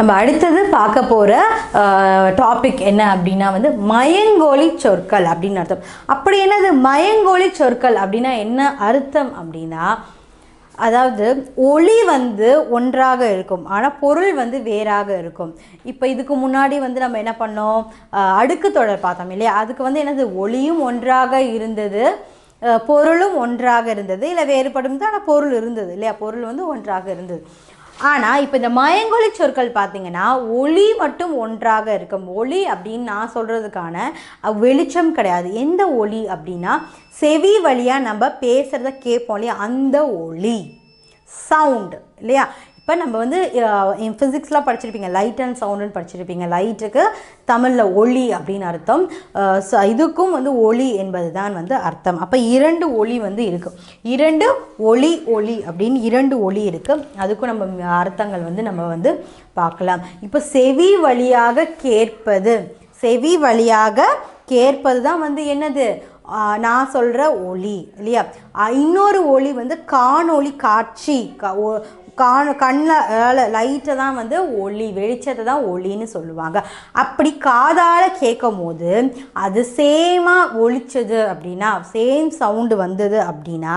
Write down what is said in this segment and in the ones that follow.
நம்ம அடுத்தது பார்க்க போகிற டாபிக் என்ன அப்படின்னா வந்து மயங்கோலி சொற்கள் அப்படின்னு அர்த்தம். அப்படி என்னது? மயங்கோலி சொற்கள் அப்படின்னா என்ன அர்த்தம் அப்படின்னா அதாவது ஒளி வந்து ஒன்றாக இருக்கும் ஆனால் பொருள் வந்து வேறாக இருக்கும். இப்போ இதுக்கு முன்னாடி வந்து நம்ம என்ன பண்ணோம்? அடுக்கு தொடர் பார்த்தோம் இல்லையா? அதுக்கு வந்து என்னது? ஒளியும் ஒன்றாக இருந்தது பொருளும் ஒன்றாக இருந்தது. இல்லை வேறுபடும் தான் ஆனால் பொருள் இருந்தது இல்லையா? பொருள் வந்து ஒன்றாக இருந்தது. ஆனால் இப்போ இந்த மயங்கொலி சொற்கள் பார்த்தீங்கன்னா ஒளி மட்டும் ஒன்றாக இருக்கும். ஒளி அப்படின்னு நான் சொல்கிறதுக்கான வெளிச்சம் கிடையாது. எந்த ஒளி அப்படின்னா செவி வழியாக நம்ம பேசுகிறத கேட்போம் இல்லையா? அந்த ஒளி. சவுண்டு இல்லையா? இப்போ நம்ம வந்து ஃபிசிக்ஸ்லாம் படிச்சிருப்பீங்க. லைட் அண்ட் சவுண்டுன்னு படிச்சிருப்பீங்க. லைட்டுக்கு தமிழில் ஒளி அப்படின்னு அர்த்தம். ஸோ இதுக்கும் வந்து ஒளி என்பது தான் வந்து அர்த்தம். அப்போ இரண்டு ஒளி வந்து இருக்கும் இரண்டு ஒளி ஒளி அப்படின்னு இரண்டு ஒளி இருக்குது அதுக்கும் நம்ம அர்த்தங்கள் வந்து நம்ம வந்து பார்க்கலாம். இப்போ செவி வழியாக கேட்பது. செவி வழியாக கேட்பது தான் வந்து என்னது? நான் சொல்கிற ஒளி இல்லையா? இன்னொரு ஒளி வந்து காணொளி காட்சி க- ஒ- காண கண்ணில் லைட்டை தான் வந்து ஒளி வெளிச்சத்தை தான் ஒளின்னு சொல்லுவாங்க. அப்படி காதால் கேட்கும் போது அது சேமாக ஒழிச்சது அப்படின்னா சேம் சவுண்டு வந்தது அப்படின்னா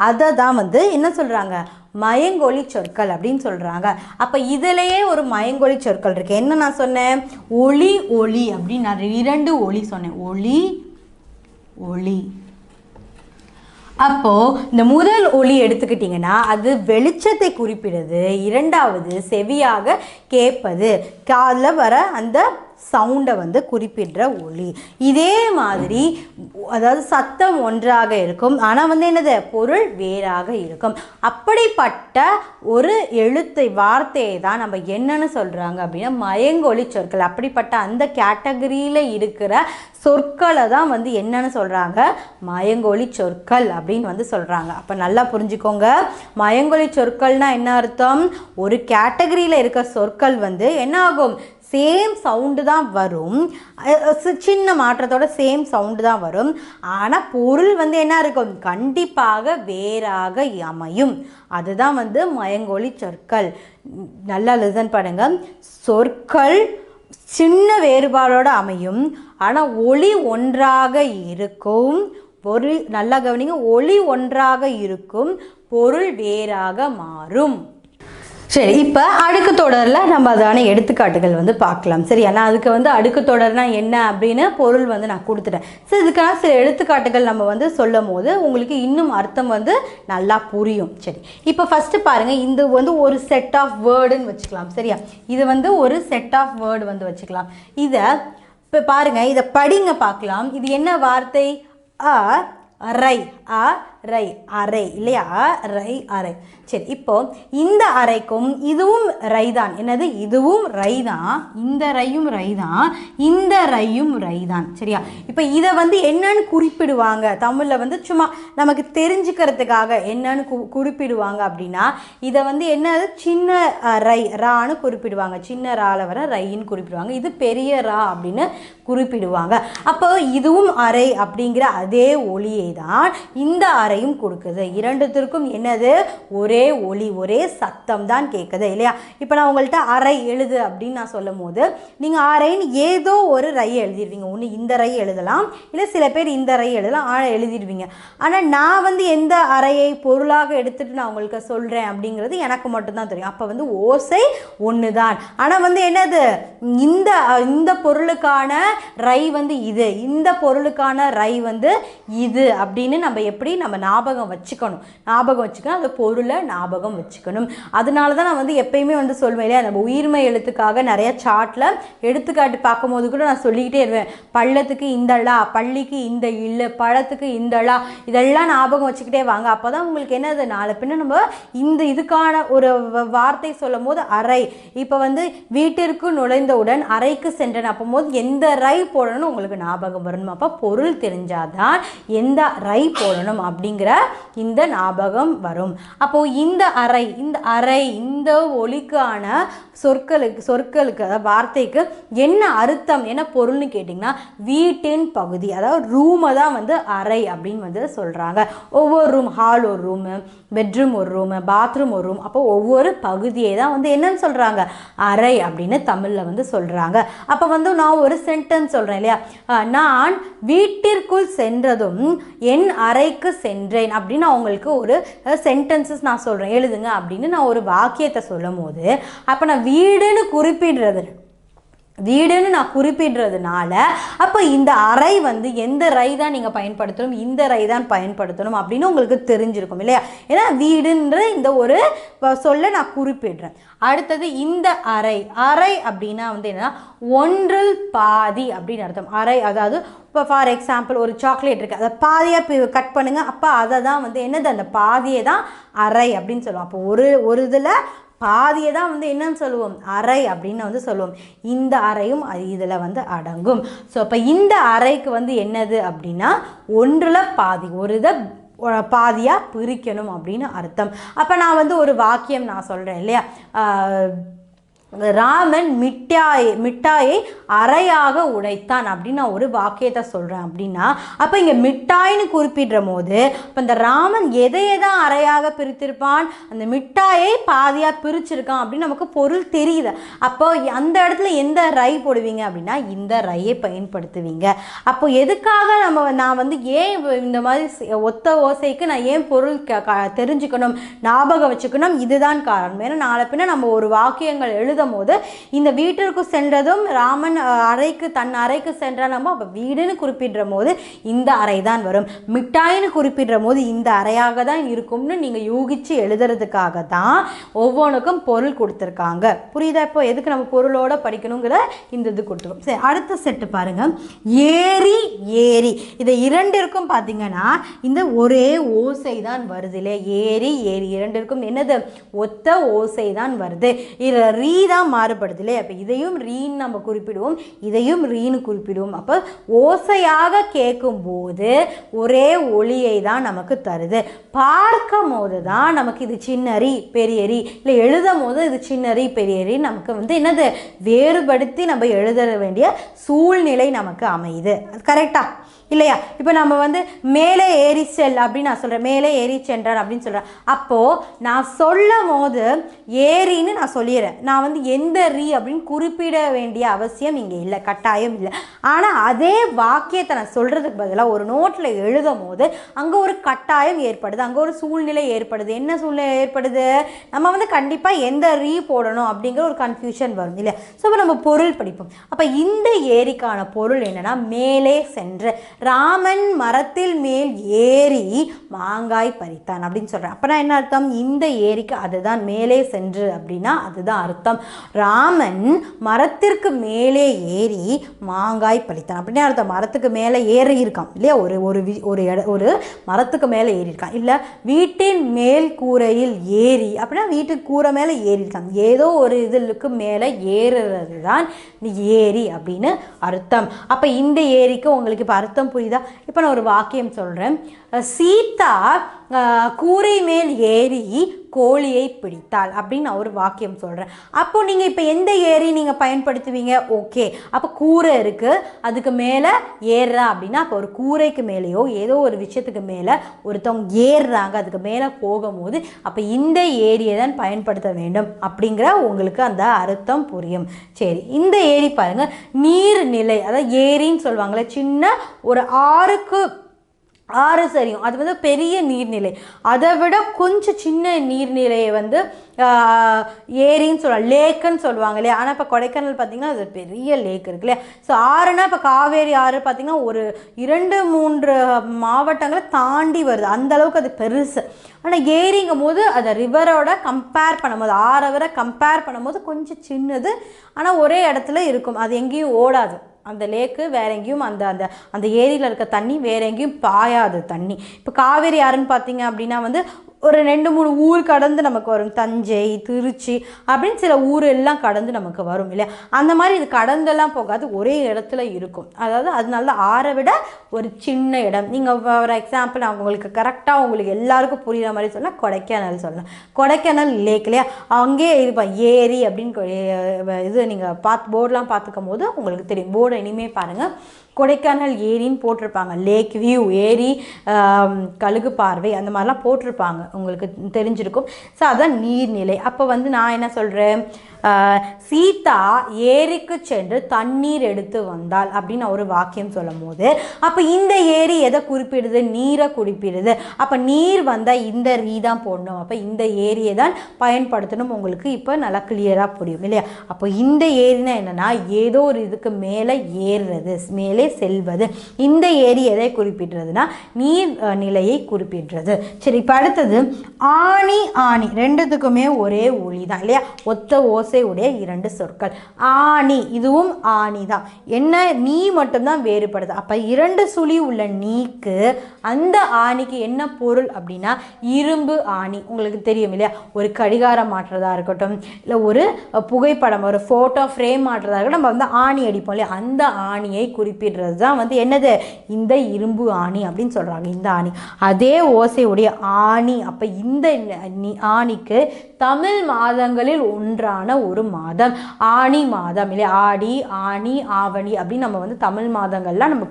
அதை தான் வந்து என்ன சொல்கிறாங்க மயங்கொழி சொற்கள் அப்படின்னு சொல்கிறாங்க அப்போ இதுலேயே ஒரு மயங்கொழி சொற்கள் இருக்குது என்ன நான் சொன்னேன்? ஒளி ஒளி அப்படின்னு நான் இரண்டு ஒளி சொன்னேன். ஒளி ஒளி. அப்போ இந்த முதல் ஒளி எடுத்துக்கிட்டிங்கன்னா அது வெளிச்சத்தை குறிப்பிடுது. இரண்டாவது செவியாக கேட்பது. காதில் வர அந்த சவுண்டை வந்து குறிப்பிடுற ஒளி இதே மாதிரி அதாவது சத்தம் ஒன்றாக இருக்கும். ஆனால் வந்து என்னது? பொருள் வேறாக இருக்கும். அப்படிப்பட்ட ஒரு எழுத்தை வார்த்தையை தான் நம்ம என்னன்னு சொல்கிறாங்க அப்படின்னா மயங்கொலி சொற்கள். அப்படிப்பட்ட அந்த கேட்டகரியில் இருக்கிற சொற்களை தான் வந்து என்னன்னு சொல்கிறாங்க மயங்கொலி சொற்கள் அப்படின்னு வந்து சொல்கிறாங்க அப்போ நல்லா புரிஞ்சுக்கோங்க. மயங்கொலி சொற்கள்னால் என்ன அர்த்தம்? ஒரு கேட்டகரியில் இருக்க சொற்கள் வந்து என்ன ஆகும்? சேம் சவுண்டு தான் வரும். சி- சின்ன மாற்றத்தோட சேம் சவுண்டு தான் வரும். ஆனால் பொருள் வந்து என்ன இருக்கும்? கண்டிப்பாக வேறாக அமையும். அதுதான் வந்து மயங்கொழி சொற்கள். நல்லா லிசன் பண்ணுங்க. சொற்கள் சின்ன வேறுபாடோடு அமையும். ஆனால் ஒளி ஒன்றாக இருக்கும். பொருள் நல்லா கவனிங்க. ஒளி ஒன்றாக இருக்கும். பொருள் வேறாக மாறும். சரி இப்போ அடுக்கு தொடரில் நம்ம அதான எடுத்துக்காட்டுகள் வந்து பார்க்கலாம். சரியா? நான் அதுக்கு வந்து அடுக்கு தொடர்னா என்ன அப்படின்னு பொருள் வந்து நான் கொடுத்துட்டேன். சரி இதுக்கான சில எடுத்துக்காட்டுகள் நம்ம வந்து சொல்லும் போது உங்களுக்கு இன்னும் அர்த்தம் வந்து நல்லா புரியும். சரி இப்போ ஃபஸ்ட்டு பாருங்கள் இது வந்து ஒரு செட் ஆஃப் வேர்டுன்னு வச்சுக்கலாம். சரியா? இது வந்து ஒரு செட் ஆஃப் வேர்டு வந்து வச்சுக்கலாம். இதை இப்போ பாருங்கள் இதை படிங்க பார்க்கலாம். இது என்ன வார்த்தை? அ ரை. அ ரை அறை இல்லையா? ரை அறை. சரி இப்போ இந்த அறைக்கும் இதுவும் ரை தான் என்னது? இதுவும் ரை தான் இந்த ரையும் ரை தான் இந்த ரையும் ரை தான் சரியா? இப்போ இதை வந்து என்னன்னு குறிப்பிடுவாங்க. தமிழில் வந்து சும்மா நமக்கு தெரிஞ்சுக்கிறதுக்காக என்னன்னு கு குறிப்பிடுவாங்க அப்படின்னா இதை வந்து என்னது? சின்ன ரை ரான்னு குறிப்பிடுவாங்க. சின்ன ரால வர ரைன்னு குறிப்பிடுவாங்க. இது பெரிய ரா அப்படின்னு குறிப்பிடுவாங்க. அப்போ இதுவும் அறை அப்படிங்கிற அதே ஒளியை தான் இந்த அறை அறையும் கொடுக்குது. இரண்டுத்திற்கும் என்னது? ஒரே ஒளி ஒரே சத்தம் தான் கேட்குது இல்லையா? இப்போ நான் உங்கள்கிட்ட அறை எழுது அப்படின்னு நான் சொல்லும் போது நீங்கள் அறைன்னு ஏதோ ஒரு ரை எழுதிடுவீங்க ஒன்று இந்த ரை எழுதலாம் இல்லை சில பேர் இந்த ரை எழுதலாம் ஆனால் எழுதிடுவீங்க ஆனால் நான் வந்து எந்த அறையை பொருளாக எடுத்துட்டு நான் உங்களுக்கு சொல்கிறேன் அப்படிங்கிறது எனக்கு மட்டும்தான் தெரியும். அப்போ வந்து ஓசை ஒன்று தான் ஆனால் வந்து என்னது? இந்த இந்த பொருளுக்கான ரை வந்து இது இந்த பொருளுக்கான ரை வந்து இது அப்படின்னு நம்ம எப்படி நம்ம ஞாபகம் வச்சுக்கணும். ஞாபகம் வச்சுக்கணும். அந்த பொருளை ஞாபகம் வச்சுக்கணும். அதனால தான் நான் வந்து எப்பயுமே வந்து சொல்வேன் இல்லையா? நம்ம உயிர்மை எழுத்துக்காக நிறைய சார்ட்டில் எடுத்துக்காட்டு பார்க்கும்போது கூட நான் சொல்லிக்கிட்டே இருவேன் பள்ளத்துக்கு இந்த ழா பள்ளிக்கு இந்த இல்லு பழத்துக்கு இந்த ழா இதெல்லாம் ஞாபகம் வச்சுக்கிட்டே வாங்க. அப்போ தான் உங்களுக்கு என்னது? நாளை பின்ன நம்ம இந்த இதுக்கான ஒரு வ- வார்த்தை சொல்லும் போது அறை. இப்போ வந்து வீட்டிற்கு நுழைந்தவுடன் அறைக்கு சென்றேன். அப்போது எந்த ரை போடணும் உங்களுக்கு ஞாபகம் வரணும். அப்போ பொருள் தெரிஞ்சாதான் எந்த ரை போடணும் அப்படி அப்படிங்கிற இந்த ஞாபகம் வரும். அப்போ இந்த அறை இந்த அறை இந்த ஒலிக்கான சொற்களுக்கு சொற்களுக்கு அதாவது வார்த்தைக்கு என்ன அர்த்தம் என்ன பொருள்னு கேட்டிங்கன்னா வீட்டின் பகுதி அதாவது ரூமை தான் வந்து அறை அப்படின்னு வந்து சொல்கிறாங்க ஒவ்வொரு ரூம் ஹால் ஒரு ரூமு பெட்ரூம் ஒரு ரூமு பாத்ரூம் ஒரு ரூம் அப்போ ஒவ்வொரு பகுதியை தான் வந்து என்னன்னு சொல்கிறாங்க அறை அப்படின்னு தமிழில் வந்து சொல்கிறாங்க அப்போ வந்து நான் ஒரு சென்டென்ஸ் சொல்கிறேன் இல்லையா? நான் வீட்டிற்குள் சென்றதும் என் அறைக்கு சென்றேன் அப்படின்னு அவங்களுக்கு ஒரு சென்டென்சஸ் நான் சொல்கிறேன் எழுதுங்க அப்படின்னு நான் ஒரு வாக்கியத்தை சொல்லும் போது அப்போ நான் வீடுன்னு குறிப்பிடுறது. வீடுன்னு நான் குறிப்பிடுறதுனால அப்போ இந்த அறை வந்து எந்த ரை தான் நீங்கள் பயன்படுத்தணும் இந்த ரை தான் பயன்படுத்தணும் அப்படின்னு உங்களுக்கு தெரிஞ்சிருக்கும் இல்லையா? ஏன்னா வீடுன்ற இந்த ஒரு சொல்ல நான் குறிப்பிடுறேன். அடுத்தது இந்த அறை. அறை அப்படின்னா வந்து என்னன்னா ஒன்றில் பாதி அப்படின்னு அர்த்தம். அறை அதாவது இப்போ ஃபார் எக்ஸாம்பிள் ஒரு சாக்லேட் இருக்குது அதை பாதியாக கட் பண்ணுங்கள் அப்போ அதை தான் வந்து என்னது? அந்த பாதியை தான் அறை அப்படின்னு சொல்லுவோம். அப்போ ஒரு ஒரு இதில் பாதியை தான் வந்து என்னன்னு சொல்லுவோம்? அறை அப்படின்னு வந்து சொல்லுவோம். இந்த அறையும் இதில் வந்து அடங்கும். ஸோ அப்போ இந்த அறைக்கு வந்து என்னது அப்படின்னா ஒன்றில் பாதி ஒரு இதை பாதியாக பிரிக்கணும் அப்படின்னு அர்த்தம். அப்போ நான் வந்து ஒரு வாக்கியம் நான் சொல்கிறேன் இல்லையா? ராமன் மிட்டாய் மிட்டாயை அறையாக உடைத்தான் அப்படின்னு நான் ஒரு வாக்கியத்தை சொல்கிறேன் அப்படின்னா அப்போ இங்கே மிட்டாய்னு குறிப்பிடுற போது இப்போ இந்த ராமன் எதை எதை அறையாக பிரித்திருப்பான் அந்த மிட்டாயை பாதியாக பிரிச்சிருக்கான் அப்படின்னு நமக்கு பொருள் தெரியுது. அப்போ அந்த இடத்துல எந்த ரை போடுவீங்க அப்படின்னா இந்த ரையை பயன்படுத்துவீங்க. அப்போ எதுக்காக நம்ம நான் வந்து ஏன் இந்த மாதிரி ஒத்த ஓசைக்கு நான் ஏன் பொருள் க- தெரிஞ்சுக்கணும் ஞாபகம் வச்சுக்கணும் இதுதான் காரணம். ஏன்னா நாளை பின்ன நம்ம ஒரு வாக்கியங்கள் எழுதும் போது இந்த வீட்டிற்கு சென்றதும் ராமன் அறைக்கு தன் அறைக்கு சென்ற நம்ம அப்போ வீடுன்னு குறிப்பிடுற போது இந்த அறை தான் வரும். மிட்டாயின்னு குறிப்பிடுற போது இந்த அறையாக தான் இருக்கும்னு நீங்கள் யூகிச்சு எழுதுறதுக்காக தான் ஒவ்வொன்றுக்கும் பொருள் கொடுத்துருக்காங்க. புரியுதா இப்போ? எதுக்கு நம்ம பொருளோட படிக்கணுங்கிற இந்த இது கொடுத்துருக்கோம். சரி அடுத்த செட்டு பாருங்க. ஏரி ஏரி. இதை இரண்டிற்கும் பார்த்தீங்கன்னா இந்த ஒரே ஓசை தான் வருது இல்லையா? ஏரி ஏரி இரண்டிற்கும். என்னது? ஒத்த ஓசை தான் வருது. இதில் ரீ தான் மாறுபடுது இல்லையா? அப்போ இதையும் ரீன்னு நம்ம குறிப்பிடுவோம் இதையும் ரீன்னு குறிப்பிடுவோம். அப்போ ஓசையாக கேட்கும்போது ஒரே ஒளியை தான் நமக்கு தருது. பார்க்கும் போது தான் நமக்கு இது சின்னரி பெரியரி இல்லை எழுதும் போது இது சின்னரி பெரியரி நமக்கு வந்து என்னது? வேறுபடுத்தி நம்ம எழுத வேண்டிய சூழ்நிலை நமக்கு அமையுது. அது கரெக்டாக இல்லையா? இப்போ நம்ம வந்து மேலே ஏறி செல் அப்படின்னு நான் சொல்கிறேன் மேலே ஏறி சென்றார் அப்படின்னு சொல்கிறேன் அப்போது நான் சொல்லும் போது ஏரின்னு நான் சொல்லிடுறேன். நான் வந்து எந்த ரீ அப்படின்னு குறிப்பிட வேண்டிய அவசியம் இங்கே இல்லை கட்டாயம் இல்லை. ஆனால் அதே வாக்கியத்தை நான் சொல்கிறதுக்கு பதிலாக ஒரு நோட்டில் எழுதும் போது அங்கே ஒரு கட்டாயம் ஏற்படுது. அங்கே ஒரு சூழ்நிலை ஏற்படுது. என்ன சூழ்நிலை ஏற்படுது? நம்ம வந்து கண்டிப்பாக எந்த ரீ போடணும் அப்படிங்கிற ஒரு கன்ஃபியூஷன் வரும் இல்லையா? ஸோ இப்போ நம்ம பொருள் படிப்போம். அப்போ இந்த ஏரிக்கான பொருள் என்னென்னா மேலே சென்று. ராமன் மரத்தில் மேல் ஏறி மாங்காய் பறித்தான் அப்படின்னு சொல்கிறேன் அப்போனா என்ன அர்த்தம்? இந்த ஏரிக்கு அதுதான் மேலே சென்று அப்படின்னா அதுதான் அர்த்தம். ராமன் மரத்திற்கு மேலே ஏறி மாங்காய் பறித்தான். அப்படின்னா அர்த்தம்? மரத்துக்கு மேலே ஏறி இருக்கான் இல்லையா? ஒரு ஒரு வி- ஒரு இட ஒரு மரத்துக்கு மேலே ஏறி இருக்கான். இல்லை வீட்டின் மேல் கூரையில் ஏறி அப்படின்னா வீட்டு கூரை மேலே ஏறி இருக்கான். ஏதோ ஒரு இதுக்கு மேலே ஏறுறது தான் இந்த ஏரி அப்படின்னு அர்த்தம். அப்போ இந்த ஏரிக்கு உங்களுக்கு இப்போ அர்த்தம் புரியுதா? இப்போ நான் ஒரு வாக்கியம் சொல்கிறேன் சீதா கூரை மேல் ஏறி கோழியை பிடித்தாள் அப்படின்னு நான் ஒரு வாக்கியம் சொல்கிறேன் அப்போ நீங்கள் இப்போ எந்த ஏரி நீங்கள் பயன்படுத்துவீங்க? ஓகே. அப்போ கூரை இருக்குது அதுக்கு மேலே ஏறுறா அப்படின்னா அப்போ ஒரு கூரைக்கு மேலேயோ ஏதோ ஒரு விஷயத்துக்கு மேலே ஒருத்தவங்க ஏறுறாங்க. அதுக்கு மேலே போகும்போது அப்போ இந்த ஏரியை தான் பயன்படுத்த வேண்டும் அப்படிங்கிற உங்களுக்கு அந்த அர்த்தம் புரியும். சரி இந்த ஏரி பாருங்கள் நீர்நிலை அதாவது ஏரின்னு சொல்லுவாங்களே சின்ன ஒரு ஆறுக்கு ஆறு சரியும். அது வந்து பெரிய நீர்நிலை. அதை விட கொஞ்சம் சின்ன நீர்நிலையை வந்து ஏரின்னு சொல்லலாம் லேக்குன்னு சொல்லுவாங்க இல்லையா? ஆனால் இப்போ கொடைக்கானல் பார்த்தீங்கன்னா அது பெரிய லேக் இருக்கு இல்லையா? ஸோ ஆறுனா இப்போ காவேரி ஆறு பார்த்திங்கன்னா ஒரு இரண்டு மூன்று மாவட்டங்களை தாண்டி வருது. அந்த அளவுக்கு அது பெருசு. ஆனால் ஏரிங்கும் போது அதை ரிவரோட கம்பேர் பண்ணும்போது ஆறை விட கம்பேர் பண்ணும்போது கொஞ்சம் சின்னது. ஆனால் ஒரே இடத்துல இருக்கும். அது எங்கேயும் ஓடாது. அந்த லேக்கு வேற எங்கேயும் அந்த அந்த அந்த ஏரியில் இருக்க தண்ணி வேற எங்கேயும் பாயாது தண்ணி. இப்போ காவேரி யாருன்னு பார்த்தீங்க அப்படின்னா வந்து ஒரு ரெண்டு மூணு ஊர் கடந்து நமக்கு வரும். தஞ்சை திருச்சி அப்படின்னு சில ஊர் எல்லாம் கடந்து நமக்கு வரும் இல்லையா? அந்த மாதிரி இது கடந்தெல்லாம் போகாது. ஒரே இடத்துல இருக்கும். அதாவது அதனால தான் ஆற விட ஒரு சின்ன இடம். நீங்கள் ஃபார் எக்ஸாம்பிள் நான் உங்களுக்கு கரெக்டாக உங்களுக்கு எல்லாருக்கும் புரியுற மாதிரி சொன்னால் கொடைக்கானல் சொல்லலாம். கொடைக்கானல் லேக் இல்லையா? அங்கேயே இருப்பேன் ஏரி அப்படின்னு இது நீங்கள் பார்த்து போர்டெலாம் பார்த்துக்கும் போது உங்களுக்கு தெரியும். போர்டை இனிமேல் பாருங்கள் கொடைக்கானல் ஏரின்னு போட்டிருப்பாங்க. லேக் வியூ ஏரி கழுகு பார்வை அந்த மாதிரிலாம் போட்டிருப்பாங்க. உங்களுக்கு தெரிஞ்சிருக்கும். ஸோ அதுதான் நீர்நிலை. அப்போ வந்து நான் என்ன சொல்கிறேன் சீதா ஏரிக்கு சென்று தண்ணீர் எடுத்து வந்தாள் அப்படின்னு ஒரு வாக்கியம் சொல்லும் போது அப்போ இந்த ஏரி எதை குறிப்பிடுது? நீரை குறிப்பிடுது. அப்போ நீர் வந்தால் இந்த ரீ தான் போடணும். அப்போ இந்த ஏரியை தான் பயன்படுத்தணும். உங்களுக்கு இப்போ நல்லா கிளியராக புரியும் இல்லையா? அப்போ இந்த ஏரினா என்னென்னா ஏதோ ஒரு இதுக்கு மேலே ஏறுறது. மேலே செல்வது. இந்த ஏரி எதை குறிப்பிடுறதுன்னா நீர் நிலையை குறிப்பிடுறது. சரி இப்போ அடுத்தது ஆணி ஆணி. ரெண்டுத்துக்குமே ஒரே ஒளி தான் இல்லையா? ஒத்த ஓசை உடைய இரண்டு சொற்கள். ஆணி இதுவும் ஆணி தான் என்ன நீ மட்டும்தான் வேறுபடுது. அப்போ இரண்டு சுழி உள்ள நீக்கு அந்த ஆணிக்கு என்ன பொருள் அப்படின்னா இரும்பு ஆணி. உங்களுக்கு தெரியும் இல்லையா? ஒரு கடிகாரம் மாற்றுறதா இருக்கட்டும் இல்லை ஒரு புகைப்படம் ஒரு ஃபோட்டோ ஃப்ரேம் மாற்றுறதா இருக்கட்டும் நம்ம வந்து ஆணி அடிப்போம் இல்லையா? அந்த ஆணியை குறிப்பிடுறது. தான் வந்து என்னது? இந்த இரும்பு ஆணி அப்படின்னு சொல்கிறாங்க இந்த ஆணி. அதே ஓசையுடைய ஆணி. அப்போ இந்த ஆணிக்கு தமிழ் மாதங்களில் ஒன்றான ஒரு மாதம். ஆணி மாதம் இல்லை ஆடி ஆணி ஆவணி அப்படின்னு நம்ம வந்து தமிழ் மாதங்கள்லாம் நம்ம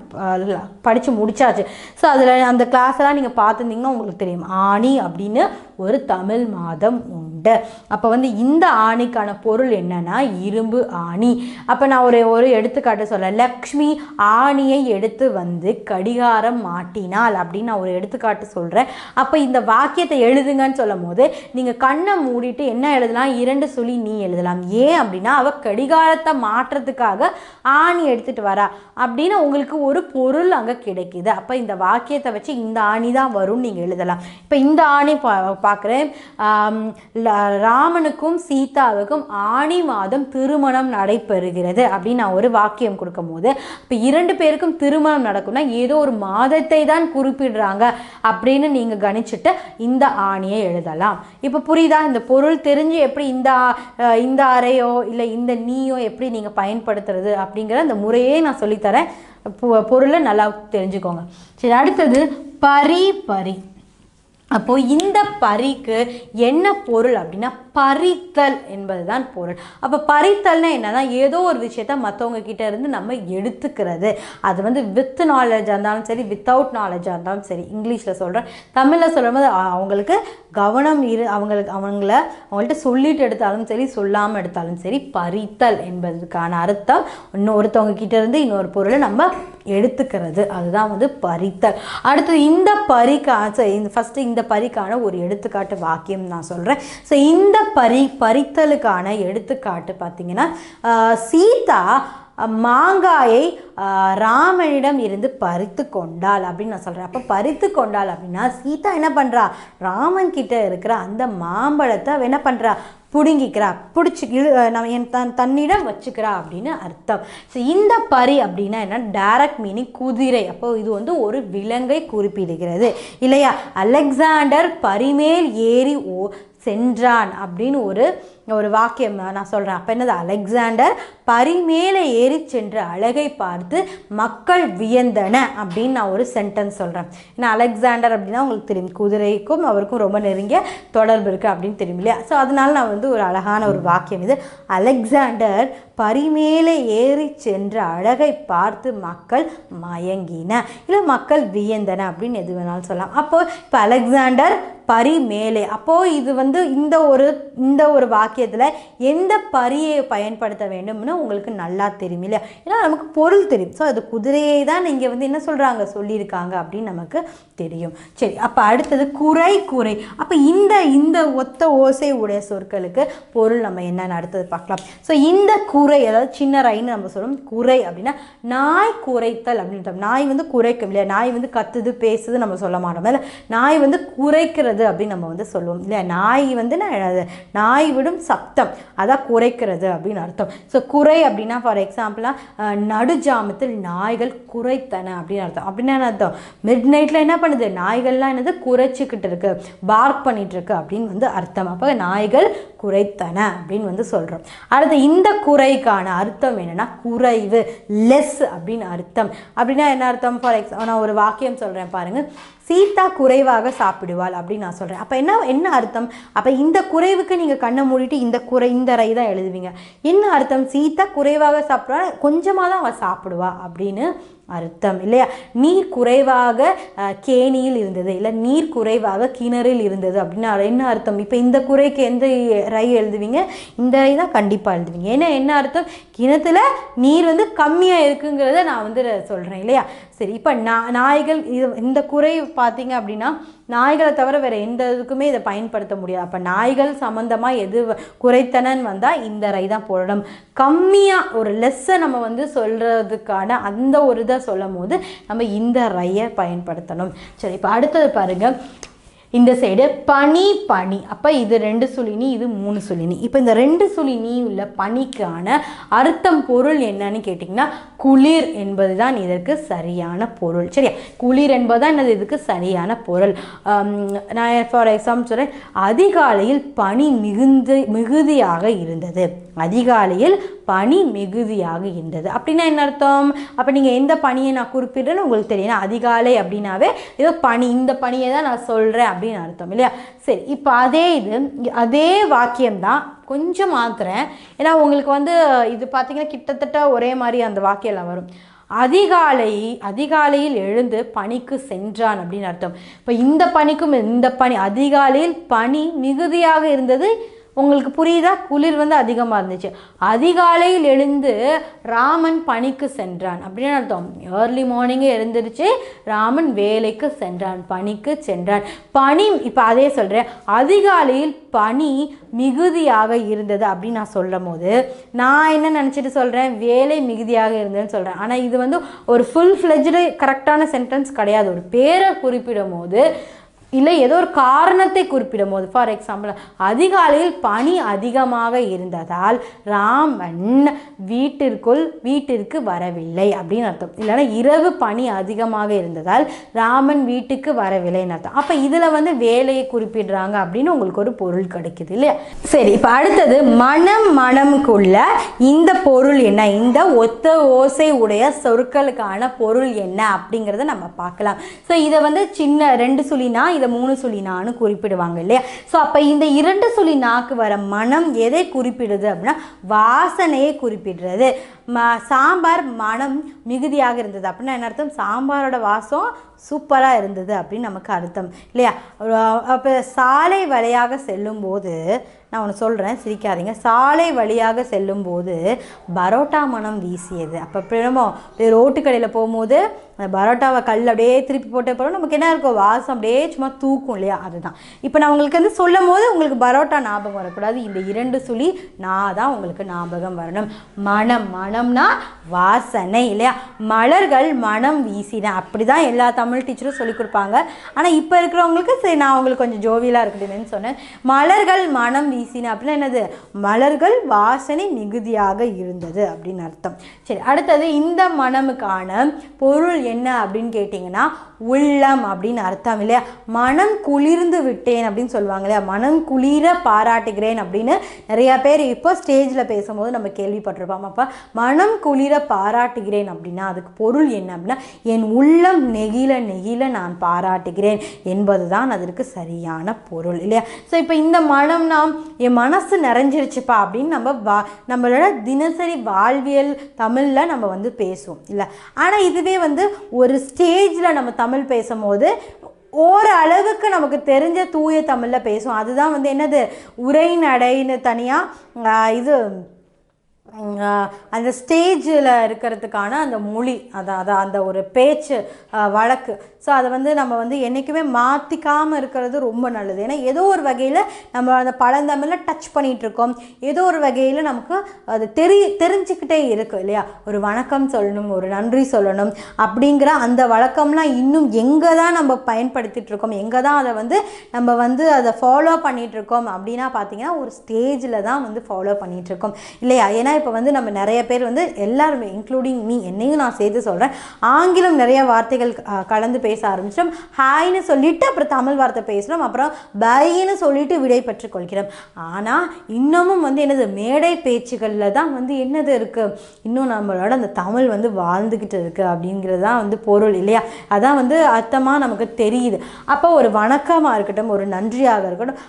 படித்து முடிச்சாச்சு. ஸோ அதில் அந்த கிளாஸ்லாம் நீங்கள் பார்த்துருந்தீங்கன்னா உங்களுக்கு தெரியும். ஆணி அப்படின்னு ஒரு தமிழ் மாதம் உண்டு. அப்போ வந்து இந்த ஆணிக்கான பொருள் என்னன்னா இரும்பு ஆணி. அப்போ நான் ஒரு ஒரு எடுத்துக்காட்டு சொல்ல லக்ஷ்மி ஆணியை எடுத்து வந்து கடிகாரம் மாட்டினாள் அப்படின்னு நான் ஒரு எடுத்துக்காட்டு சொல்கிறேன் அப்போ இந்த வாக்கியத்தை எழுதுங்கன்னு சொல்லும் போது நீங்கள் கண்ணை மூடிட்டு என்ன எழுதலாம்? இரண்டு சொல்லி நீ எழுதலாம். ஏன் அப்படின்னா அவள் கடிகாரத்தை மாற்றுறதுக்காக ஆணி எடுத்துட்டு வரா அப்படின்னு உங்களுக்கு ஒரு பொருள் அங்கே கிடைக்குது. அப்போ இந்த வாக்கியத்தை வச்சு இந்த ஆணி தான் வரும்னு நீங்கள் எழுதலாம். இப்போ இந்த ஆணி பா பார்க்குறேன். ராமனுக்கும் சீதாவுக்கும் ஆணி மாதம் திருமணம் நடைபெறுகிறது அப்படின்னு நான் ஒரு வாக்கியம் கொடுக்கும் போது இப்போ இரண்டு பேருக்கும் திருமணம் நடக்கும்னா ஏதோ ஒரு மாதத்தை தான் குறிப்பிடுறாங்க அப்படின்னு நீங்கள் கணிச்சுட்டு இந்த ஆணியை எழுதலாம். இப்போ புரியுதா? இந்த பொருள் தெரிஞ்சு எப்படி இந்த இந்த அறையோ இல்லை இந்த நீயோ எப்படி நீங்கள் பயன்படுத்துறது அப்படிங்கிற அந்த முறையே நான் சொல்லித்தரேன். பொ- பொருளை நல்லா தெரிஞ்சுக்கோங்க. சரி அடுத்தது பரி பரி அப்போது இந்த பரிக்கு என்ன பொருள் அப்படின்னா பறித்தல் என்பதுதான் பொருள். அப்போ பறித்தல்னா என்னன்னா ஏதோ ஒரு விஷயத்த மற்றவங்க கிட்ட இருந்து நம்ம எடுத்துக்கிறது. அது வந்து வித் நாலேஜாக இருந்தாலும் சரி வித்தவுட் நாலேஜாக இருந்தாலும் சரி. இங்கிலீஷில் சொல்கிறேன் தமிழில் சொல்லும்போது அவங்களுக்கு கவனம் இரு அவங்களுக்கு அவங்கள அவங்கள்ட்ட சொல்லிட்டு எடுத்தாலும் சரி சொல்லாமல் எடுத்தாலும் சரி பறித்தல் என்பதற்கான அர்த்தம் இன்னொருத்தவங்க கிட்டேருந்து இன்னொரு பொருளை நம்ம எடுத்துக்கிறது. அதுதான் வந்து பறித்தல். அடுத்து இந்த பரிக்கா சரி, இந்த ஃபஸ்ட்டு இந்த பரிக்கான ஒரு எடுத்துக்காட்டு வாக்கியம் நான் சொல்கிறேன் ஸோ இந்த பரி பறித்தலுக்கான எடுத்துக்காட்டு பார்த்திங்கன்னா சீதா மாங்காயை ராமனிடம் இருந்து பறித்து கொண்டாள் அப்படின்னு நான் சொல்கிறேன் அப்போ பறித்து கொண்டாள் அப்படின்னா சீதா என்ன பண்ணுறா ராமன் கிட்ட இருக்கிற அந்த மாம்பழத்தை அவள் என்ன பண்ணுறா பிடுங்கிக்கிறா. பிடிச்சி இழு நம்ம என் தன் தன்னிடம் வச்சுக்கிறா அப்படின்னு அர்த்தம். ஸோ இந்த பரி அப்படின்னா என்ன? டைரக்ட் மீனிங் குதிரை. அப்போ இது வந்து ஒரு விலங்கை குறிப்பிடுகிறது. இல்லையா? அலெக்சாண்டர் பரிமேல் ஏறி ஓ சென்றான் அப்படின்னு ஒரு ஒரு வாக்கியம் நான் சொல்கிறேன் அப்போ என்னது? அலெக்சாண்டர் பரிமேலே ஏறி சென்ற அழகை பார்த்து மக்கள் வியந்தன அப்படின்னு நான் ஒரு சென்டென்ஸ் சொல்கிறேன் ஏன்னா அலெக்சாண்டர் அப்படின்னா உங்களுக்கு தெரியும். குதிரைக்கும் அவருக்கும் ரொம்ப நெருங்கிய தொடர்பு இருக்குது அப்படின்னு தெரியும் இல்லையா? ஸோ அதனால நான் வந்து ஒரு அழகான ஒரு வாக்கியம் இது. அலெக்சாண்டர் பரிமேலே ஏறி சென்ற அழகை பார்த்து மக்கள் மயங்கின. இல்லை மக்கள் வியந்தன அப்படின்னு எது வேணாலும் சொல்லலாம். அப்போது இப்போ அலெக்சாண்டர் பரி மேலே அப்போது இது வந்து இந்த ஒரு இந்த ஒரு வாக்கியம் வாக்கியத்தில் எந்த பரியை பயன்படுத்த வேண்டும்னு உங்களுக்கு நல்லா தெரியும் இல்லையா? ஏன்னா நமக்கு பொருள் தெரியும். ஸோ அது குதிரையை தான் இங்கே வந்து என்ன சொல்கிறாங்க சொல்லியிருக்காங்க அப்படின்னு நமக்கு தெரியும். சரி அப்போ அடுத்தது குறை குறை. அப்போ இந்த இந்த ஒத்த ஓசை உடைய சொற்களுக்கு பொருள் நம்ம என்னென்ன அடுத்தது பார்க்கலாம். ஸோ இந்த குறை அதாவது சின்ன ரைன்னு நம்ம சொல்லுவோம் குறை அப்படின்னா நாய் குறைத்தல் அப்படின்னு நாய் வந்து குறைக்கும் இல்லையா? நாய் வந்து கத்துது பேசுது நம்ம சொல்ல மாட்டோம் இல்லை நாய் வந்து குறைக்கிறது அப்படின்னு நம்ம வந்து சொல்லுவோம் இல்லையா? நாய் வந்து நான் நாய் விடும் சப்தம். அதான் குறைக்கிறது அப்படின்னு அர்த்தம். ஸோ குறை அப்படின்னா ஃபார் எக்ஸாம்பிளாக நடுஜாமத்தில் நாய்கள் குறைத்தன அப்படின்னு அர்த்தம். அப்படின்னா என்ன அர்த்தம்? மிட் நைட்டில் என்ன பண்ணுது? நாய்கள்லாம் என்னது? குறைச்சிக்கிட்டு இருக்கு. பார்க் பண்ணிட்டு இருக்கு அப்படின்னு வந்து அர்த்தம். அப்போ நாய்கள் குறைத்தன அப்படின்னு வந்து சொல்கிறோம் அடுத்து இந்த குறைக்கான அர்த்தம் என்னென்னா குறைவு லெஸ் அப்படின்னு அர்த்தம். அப்படின்னா என்ன அர்த்தம்? ஃபார் எக்ஸாம்பிள் நான் ஒரு வாக்கியம் சொல்கிறேன் பாருங்கள் சீதா குறைவாக சாப்பிடுவாள் அப்படின்னு நான் சொல்கிறேன் அப்போ என்ன என்ன அர்த்தம்? அப்போ இந்த குறைவுக்கு நீங்கள் கண்ணை மூடிட்டு இந்த குறை இந்த ரை தான் எழுதுவீங்க. என்ன அர்த்தம்? சீதா குறைவாக சாப்பிடுவா கொஞ்சமாக தான் அவள் சாப்பிடுவா அப்படின்னு அர்த்தம் இல்லையா? நீர் குறைவாக கேணியில் இருந்தது இல்லை நீர் குறைவாக கிணறில் இருந்தது அப்படின்னா என்ன அர்த்தம்? இப்போ இந்த குறைக்கு எந்த ரை எழுதுவீங்க? இந்த ரை தான் கண்டிப்பாக எழுதுவீங்க. ஏன்னா என்ன அர்த்தம்? கிணத்துல நீர் வந்து கம்மியாக இருக்குங்கிறத நான் வந்து சொல்கிறேன் இல்லையா? சரி இப்போ நா நாய்கள் இது இந்த குறை பார்த்தீங்க அப்படின்னா நாய்களை தவிர வேறு எந்த இதுக்குமே இதை பயன்படுத்த முடியாது. அப்போ நாய்கள் சம்மந்தமாக எது வ- குறைத்தனன்னு வந்தால் இந்த ரை தான் போடணும். கம்மியாக ஒரு லெஸ்ஸை நம்ம வந்து சொல்கிறதுக்கான அந்த ஒரு இதை சொல்லும் போது நம்ம இந்த ரையை பயன்படுத்தணும். சரி இப்போ அடுத்தது பாருங்கள் இந்த சைடு பனி பனி. அப்போ இது ரெண்டு சுழினி இது மூணு சுழினி. இப்போ இந்த ரெண்டு சுழினி உள்ள பனிக்கான அர்த்தம் பொருள் என்னன்னு கேட்டிங்கன்னா குளிர் என்பது தான் இதற்கு சரியான பொருள். சரியா? குளிர் என்பது தான் என்னது? இதுக்கு சரியான பொருள். நான் ஃபார் எக்ஸாம்பிள் சொல்கிறேன் அதிகாலையில் பனி மிகுந்து மிகுதியாக இருந்தது. அதிகாலையில் பனி மிகுதியாக இருந்தது. அப்படின்னா என்ன அர்த்தம்? அப்போ நீங்கள் எந்த பனியை நான் குறிப்பிடுறேன்னு உங்களுக்கு தெரியும். அதிகாலை அப்படின்னாவே ஏதோ பனி இந்த பனியை தான் நான் சொல்கிறேன் அப்படின்னு அர்த்தம் இல்லையா? சரி இப்போ அதே இது அதே அதே வாக்கியம்தான் கொஞ்சம் மாத்துறேன். ஏன்னா உங்களுக்கு வந்து இது பார்த்தீங்கன்னா கிட்டத்தட்ட ஒரே மாதிரி அந்த வாக்கியெல்லாம் வரும். அதிகாலை அதிகாலையில் எழுந்து பணிக்கு சென்றான் அப்படின்னு அர்த்தம். இப்போ இந்த பணிக்கும் இந்த பணி அதிகாலையில் பணி மிகுதியாக இருந்தது உங்களுக்கு புரியுதா? குளிர் வந்து அதிகமாக இருந்துச்சு. அதிகாலையில் எழுந்து ராமன் பணிக்கு சென்றான். அப்படின்னு அர்த்தம். ஏர்லி மார்னிங்கே எழுந்திருச்சு ராமன் வேலைக்கு சென்றான். பணிக்கு சென்றான். பனி இப்போ அதே சொல்கிறேன் அதிகாலையில் பனி மிகுதியாக இருந்தது அப்படின்னு நான் சொல்லும் போது நான் என்ன நினச்சிட்டு சொல்கிறேன் வேலை மிகுதியாக இருந்ததுன்னு சொல்கிறேன் ஆனால் இது வந்து ஒரு ஃபுல் ஃப்ளெஜ்டு கரெக்டான சென்டென்ஸ் கிடையாது. ஒரு பேரை குறிப்பிடும் போது இல்லை ஏதோ ஒரு காரணத்தை குறிப்பிடும் போது ஃபார் எக்ஸாம்பிள் அதிகாலையில் பனி அதிகமாக இருந்ததால் ராமன் வீட்டிற்குள் வீட்டிற்கு வரவில்லை அப்படின்னு அர்த்தம். இல்லைன்னா இரவு பனி அதிகமாக இருந்ததால் ராமன் வீட்டுக்கு வரவில்லைன்னு அர்த்தம். அப்போ இதில் வந்து வேலையை குறிப்பிடுறாங்க அப்படின்னு உங்களுக்கு ஒரு பொருள் கிடைக்குது இல்லையா? சரி இப்போ அடுத்தது மனம் மனமுக்குள்ள இந்த பொருள் என்ன? இந்த ஒத்த ஓசை உடைய சொற்களுக்கான பொருள் என்ன அப்படிங்கிறத நம்ம பார்க்கலாம். ஸோ இதை வந்து சின்ன ரெண்டு சுழினா இதை மூணு சுழினான்னு குறிப்பிடுவாங்க இல்லையா? ஸோ அப்போ இந்த இரண்டு சுழி நாக்கு வர மனம் எதை குறிப்பிடுது அப்படின்னா வாசனையை குறிப்பிடுறது. ம சாம்பார் மனம் மிகுதியாக இருந்தது அப்படின்னா என்ன அர்த்தம்? சாம்பாரோட வாசம் சூப்பராக இருந்தது அப்படின்னு நமக்கு அர்த்தம் இல்லையா? அப்போ சாலை வழியாக செல்லும்போது நான் ஒன்று சொல்கிறேன் சிரிக்காதீங்க. சாலை வழியாக செல்லும்போது பரோட்டா மனம் வீசியது. அப்போ பிரமோ ரோட்டு கடையில் போகும்போது அந்த பரோட்டாவை கல் அப்படியே திருப்பி போட்ட பிறகு நமக்கு என்ன இருக்கும் வாசம் அப்படியே சும்மா தூக்கும் இல்லையா? அதுதான். இப்போ நான் உங்களுக்கு வந்து சொல்லும் போது உங்களுக்கு பரோட்டா ஞாபகம் வரக்கூடாது. இந்த இரண்டு சுழி நான் தான் உங்களுக்கு ஞாபகம் வரணும். மனம் மனம்னா வாசனை இல்லையா? மலர்கள் மனம் வீசின. அப்படி தான் எல்லா தமிழ் டீச்சரும் சொல்லி கொடுப்பாங்க. ஆனால் இப்போ இருக்கிறவங்களுக்கு சரி நான் உங்களுக்கு கொஞ்சம் ஜோவியலாக இருக்கட்டுமேன்னு சொன்னேன். மலர்கள் மனம் வீசின அப்படின்னா என்னது? மலர்கள் வாசனை மிகுதியாக இருந்தது அப்படின்னு அர்த்தம். சரி அடுத்தது இந்த மனமுக்கான பொருள் என்ன அப்படின்னு கேட்டிங்கன்னா உள்ளம் அப்படின்னு அர்த்தம் இல்லையா? மனம் குளிர்ந்து விட்டேன் அப்படின்னு சொல்லுவாங்க இல்லையா? மனம் குளிர பாராட்டுகிறேன் அப்படின்னு நிறைய பேர் இப்போ ஸ்டேஜில் பேசும்போது நம்ம கேள்விப்பட்டிருப்போம். அப்போ மனம் குளிர பாராட்டுகிறேன் அப்படின்னா அதுக்கு பொருள் என்ன அப்படின்னா என் உள்ளம் நெகிழ நெகிழ நான் பாராட்டுகிறேன் என்பது தான் அதற்கு சரியான பொருள் இல்லையா? ஸோ இப்போ இந்த மனம்னா என் மனசு நிறைஞ்சிருச்சுப்பா அப்படின்னு நம்ம வா நம்மளோட தினசரி வாழ்வியல் தமிழில் நம்ம வந்து பேசுவோம் இல்லை ஆனால் இதுவே வந்து ஒரு ஸ்டேஜில் நம்ம தமிழ் தமிழ் பேசும்போது ஓரளவுக்கு நமக்கு தெரிஞ்ச தூய தமிழில் பேசுவோம் அதுதான் வந்து என்னது? உரைநடைன்னு தனியாக இது அந்த ஸ்டேஜில் இருக்கிறதுக்கான அந்த மொழி அதான் அதான் அந்த ஒரு பேச்சு வழக்கு. ஸோ அதை வந்து நம்ம வந்து என்றைக்குமே மாற்றிக்காமல் இருக்கிறது ரொம்ப நல்லது. ஏன்னா ஏதோ ஒரு வகையில் நம்ம அந்த பழந்தமிழில் டச் பண்ணிகிட்ருக்கோம் ஏதோ ஒரு வகையில் நமக்கு அது தெரி தெரிஞ்சுக்கிட்டே இருக்குது இல்லையா? ஒரு வணக்கம் சொல்லணும் ஒரு நன்றி சொல்லணும் அப்படிங்கிற அந்த வழக்கம்லாம் இன்னும் எங்கே தான் நம்ம பயன்படுத்திகிட்ருக்கோம் எங்கே தான் அதை வந்து நம்ம வந்து அதை ஃபாலோ பண்ணிகிட்ருக்கோம் அப்படின்னா பார்த்தீங்கன்னா ஒரு ஸ்டேஜில் தான் வந்து ஃபாலோ பண்ணிகிட்ருக்கோம் இருக்கோம் இல்லையா? ஏன்னா இப்போ வந்து நம்ம நிறைய பேர் வந்து எல்லாருமே இன்க்ளூடிங் மீ என்னையும் நான் சேர்த்து சொல்கிறேன் ஆங்கிலம் நிறைய வார்த்தைகள் கலந்து பேச ஆரம்பிச்சிட்டோம். ஹாய்னு சொல்லிட்டு அப்புறம் தமிழ் வார்த்தை பேசுகிறோம் அப்புறம் பைன்னு சொல்லிட்டு விடை பெற்றுக் கொள்கிறோம் ஆனால் இன்னமும் வந்து என்னது மேடை பேச்சுகளில் தான் வந்து என்னது இருக்குது இன்னும் நம்மளோட அந்த தமிழ் வந்து வாழ்ந்துக்கிட்டு இருக்குது அப்படிங்கிறது தான் வந்து பொருள் இல்லையா? அதான் வந்து அர்த்தமாக நமக்கு தெரியுது. அப்போ ஒரு வணக்கமாக இருக்கட்டும் ஒரு நன்றியாக இருக்கட்டும்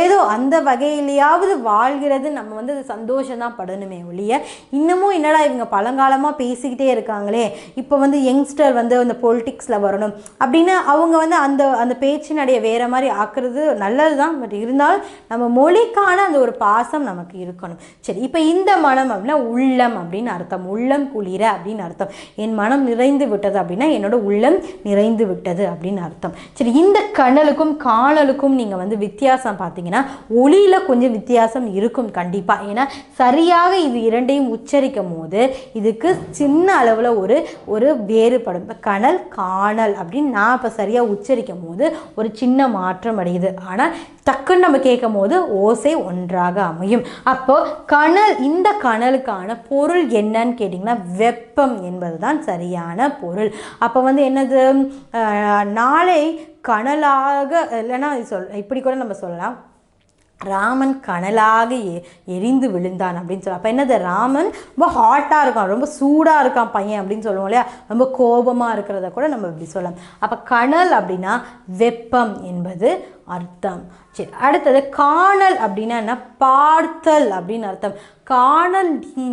ஏதோ அந்த வகையிலேயாவது வாழ்கிறது நம்ம வந்து சந்தோஷம் தான் படணுமே ஒழிய இன்னமும் என்னடா இவங்க பழங்காலமாக பேசிக்கிட்டே இருக்காங்களே? இப்போ வந்து யங்ஸ்டர் வந்து அந்த பொலிட்டிக்ஸில் வரணும். அப்படின்னு அவங்க வந்து அந்த அந்த பேச்சினுடைய வேற மாதிரி ஆக்குறது நல்லது தான் பட் இருந்தாலும் நம்ம மொழிக்கான அந்த ஒரு பாசம் நமக்கு இருக்கணும். சரி இப்போ இந்த மனம் அப்படின்னா உள்ளம் அப்படின்னு அர்த்தம். உள்ளம் குளிர அப்படின்னு அர்த்தம். என் மனம் நிறைந்து விட்டது அப்படின்னா என்னோட உள்ளம் நிறைந்து விட்டது அப்படின்னு அர்த்தம். சரி இந்த கணலுக்கும் காணலுக்கும் நீங்கள் வந்து வித்தியாசம் பார்த்தீங்கன்னா ஒளியில் கொஞ்சம் வித்தியாசம் இருக்கும் கண்டிப்பாக ஏன்னா சரியாக இது இரண்டையும் உச்சரிக்கும் போது இதுக்கு சின்ன அளவில் ஒரு ஒரு வேறுபடும். இப்போ கனல் காணல் அப்படின்னு நான் இப்போ சரியாக உச்சரிக்கும் போது ஒரு சின்ன மாற்றம் அடையுது. ஆனால் டக்குன்னு நம்ம கேட்கும் போது ஓசை ஒன்றாக அமையும். அப்போ கனல் இந்த கனலுக்கான பொருள் என்னன்னு கேட்டிங்கன்னா வெப்பம் என்பது தான் சரியான பொருள். அப்போ வந்து என்னது? நாளை கனலாக இல்லைன்னா சொல் இப்படி கூட நம்ம சொல்லலாம். ராமன் கனலாக எ எரிந்து விழுந்தான் அப்படின்னு சொல்லலாம் அப்போ என்னது ராமன் ரொம்ப ஹாட்டாக இருக்கான் ரொம்ப சூடாக இருக்கான் பையன் அப்படின்னு சொல்லுவோம் இல்லையா? ரொம்ப கோபமாக இருக்கிறத கூட நம்ம இப்படி சொல்லலாம். அப்போ கனல் அப்படின்னா வெப்பம் என்பது அர்த்தம். சரி அடுத்தது காணல் அப்படின்னா என்ன? பார்த்தல் அப்படின்னு அர்த்தம். காணல்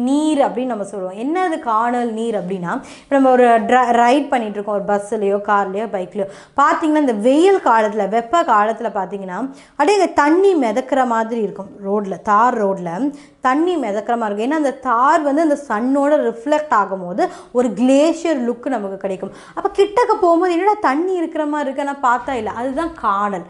நீர் அப்படின்னு நம்ம சொல்லுவோம். என்னது காணல் நீர் அப்படின்னா? இப்போ நம்ம ஒரு ட்ர ரைட் பண்ணிட்டு இருக்கோம் ஒரு பஸ்ஸுலையோ கார்லேயோ பைக்லையோ பார்த்தீங்கன்னா இந்த வெயில் காலத்தில் வெப்ப காலத்தில் பார்த்தீங்கன்னா அப்படியே தண்ணி மிதக்கிற மாதிரி இருக்கும். ரோட்டில் தார் ரோட்டில் தண்ணி மிதக்கிற மாதிரி இருக்கும். ஏன்னா அந்த தார் வந்து அந்த சன்னோட ரிஃப்ளெக்ட் ஆகும்போது ஒரு கிளேஷியர் லுக் நமக்கு கிடைக்கும். அப்போ கிட்டக்க போகும்போது என்னடா தண்ணி இருக்கிற மாதிரி இருக்கு? ஆனால் பார்த்தா இல்லை. அதுதான் காணல்.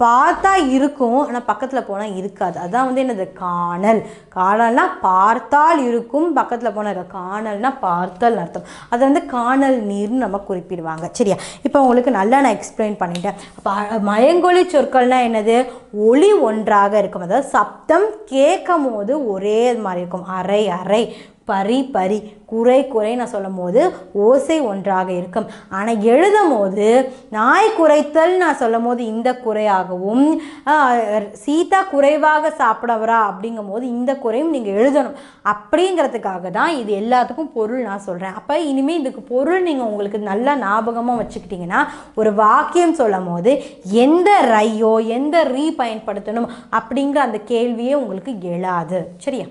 பார்த்தா இருக்கும் ஆனால் பக்கத்தில் போனால் இருக்காது. அதான் வந்து என்னது? காணல். காணல்னா பார்த்தால் இருக்கும் பக்கத்தில் போனால் இருக்க காணல்னா பார்த்தல் அர்த்தம். அதை வந்து காணல் நீர்னு நம்ம குறிப்பிடுவாங்க. சரியா? இப்போ உங்களுக்கு நல்லா நான் எக்ஸ்பிளைன் பண்ணிட்டேன். அப்போ மயங்கொலி சொற்கள்னால் என்னது? ஒளி ஒன்றாக இருக்கும். அதாவது சப்தம் கேட்கும் போது ஒரே மாதிரி இருக்கும். அரை அரை பரி பரி குறை குறை நான் சொல்லும் போது ஓசை ஒன்றாக இருக்கும். ஆனால் எழுதும் போது நாய் குறைத்தல் நான் சொல்லும் போது இந்த குறையாகவும் சீதா குறைவாக சாப்பிடவரா அப்படிங்கும் போது இந்த குறையும் நீங்கள் எழுதணும். அப்படிங்கிறதுக்காக தான் இது எல்லாத்துக்கும் பொருள் நான் சொல்கிறேன் அப்போ இனிமேல் இதுக்கு பொருள் நீங்கள் உங்களுக்கு நல்லா ஞாபகமாக வச்சுக்கிட்டிங்கன்னா ஒரு வாக்கியம் சொல்லும் போது எந்த ரையோ எந்த ரீ பயன்படுத்தணும் அப்படிங்கிற அந்த கேள்வியே உங்களுக்கு எழாது. சரியா?